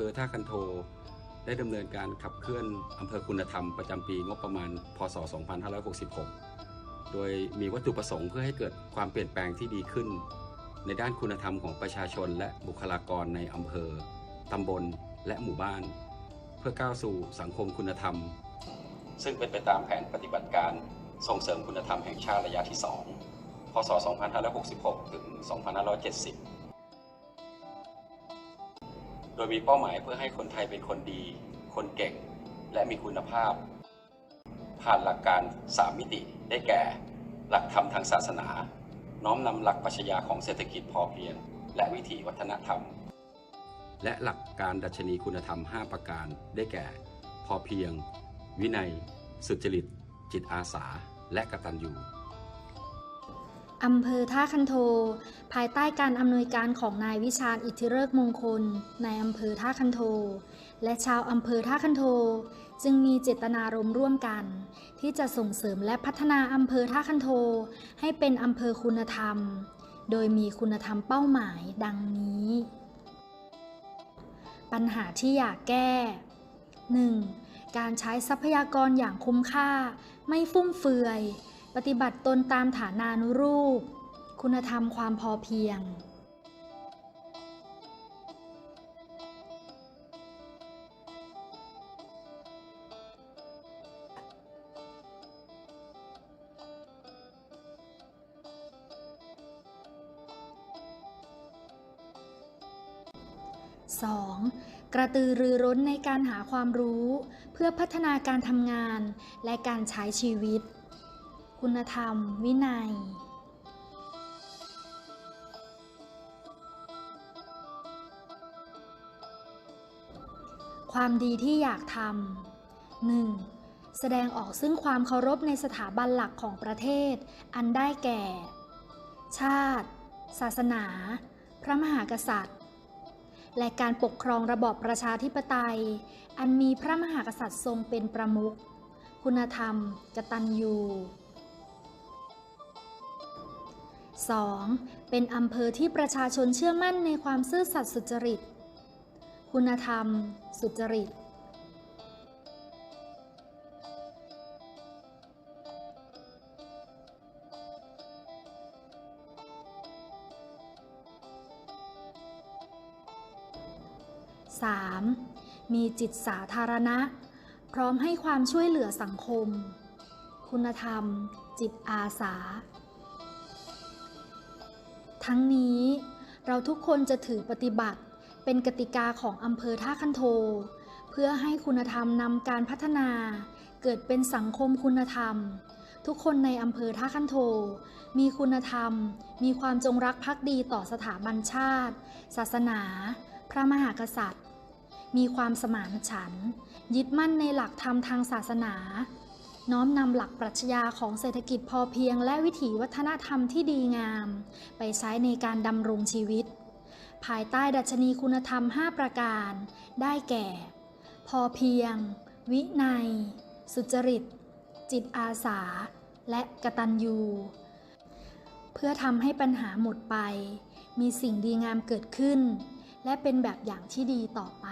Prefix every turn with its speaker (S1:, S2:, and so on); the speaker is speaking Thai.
S1: ภอท่าคันโท ได้ดำเนินการขับเคลื่อนอำเภอคุณธรรมประจำปีงบประมาณ พศ 2566 โดยมีวัตถุประสงค์เพื่อให้เกิดความเปลี่ยนแปลงที่ดีขึ้น ในด้านคุณธรรมของประชาชนและบุคลากรในอำเภอ ตำบล และหมู่บ้าน เพื่อก้าวสู่สังคมคุณธรรม ซึ่งเป็นไปตามแผนปฏิบัติการส่งเสริมคุณธรรมแห่งชาติระยะที่ 2 พศ 2566 ถึง 2570 ดยมีเป้าหมายเพื่อให้คนไทยเป็นคนดี คนเก่ง และมีคุณภาพ ผ่านหลักการ3มิติได้แก่ หลักธรรมทางศาสนา น้อมนำหลักปรัชญาของเศรษฐกิจพอเพียง และวิถีวัฒนธรรม และหลักการดัชนีคุณธรรม 5 ประการได้แก่ พอเพียง วินัย สุจริต จิตอาสา และกตัญญู
S2: อำเภอท่าคันโท ภายใต้การอำนวยการของนายวิชาญอิทธิเริกมงคลนายอำเภอท่าคันโท และชาวอำเภอท่าคันโท จึงมีเจตนารมณ์ร่วมกัน ที่จะส่งเสริมและพัฒนาอำเภอท่าคันโท ให้เป็นอำเภอคุณธรรม โดยมีคุณธรรมเป้าหมายดังนี้ ปัญหาที่อยากแก้ 1. การใช้ทรัพยากรอย่างคุ้มค่า ไม่ฟุ่มเฟือย ปฏิบัติตนตามฐานานุรูป คุณธรรมความพอเพียง 2. กระตือรือร้นในการหาความรู้ เพื่อพัฒนาการทำงานและการใช้ชีวิต คุณธรรม วินัย ความดีที่อยากทำ 1. แสดงออกซึ่งความเคารพในสถาบันหลักของประเทศ อันได้แก่ ชาติ ศาสนา พระมหากษัตริย์ และการปกครองระบอบประชาธิปไตย อันมีพระมหากษัตริย์ทรงเป็นประมุข คุณธรรม กตัญญู 2. เป็นอำเภอที่ประชาชนเชื่อมั่นในความซื่อสัตย์สุจริต คุณธรรม สุจริต 3. มีจิตสาธารณะ พร้อมให้ความช่วยเหลือสังคม คุณธรรม จิตอาสา ทั้งนี้เราทุกคนจะถือปฏิบัติเป็นกติกาของอำเภอท่าคันโท เพื่อให้คุณธรรมนำการพัฒนา เกิดเป็นสังคมคุณธรรม ทุกคนในอำเภอท่าคันโท มีคุณธรรม มีความจงรักภักดีต่อสถาบันชาติ ศาสนา พระมหากษัตริย์ มีความสมานฉันท์ยึดมั่นในหลักธรรมทางศาสนา น้อมนำหลักปรัชญาของเศรษฐกิจพอเพียงและวิถีวัฒนธรรมที่ดีงาม ไปใช้ในการดำรงชีวิต ภายใต้ดัชนีคุณธรรม 5 ประการ ได้แก่ พอเพียง วินัย สุจริต จิตอาสา และกตัญญูเพื่อทำให้ปัญหาหมดไป มีสิ่งดีงามเกิดขึ้น และเป็นแบบอย่างที่ดีต่อไป